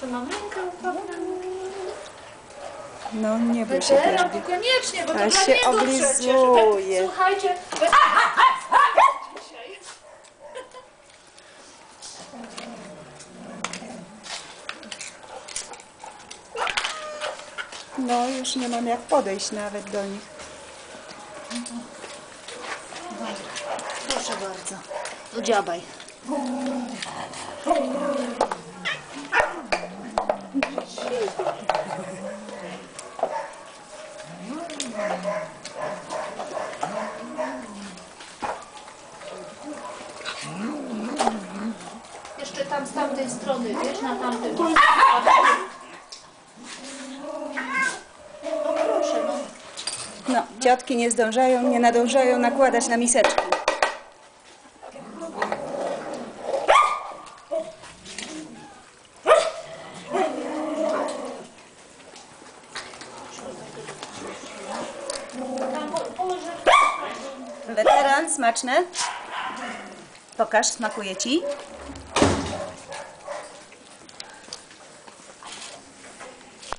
To mam rękę uprawioną. No nie bój się Teraz Klaudia. to koniecznie, bo to A dla się niego oblizuje. przecież. Tak, Słuchajcie, bez... dzisiaj. No już nie mam jak podejść nawet do nich. Proszę bardzo. To tam z tamtej strony, wiesz, na tamtym. No proszę, no. No, ciotki nie zdążają, nie nadążają nakładać na miseczki. Weteran, smaczne? Pokaż, smakuje ci?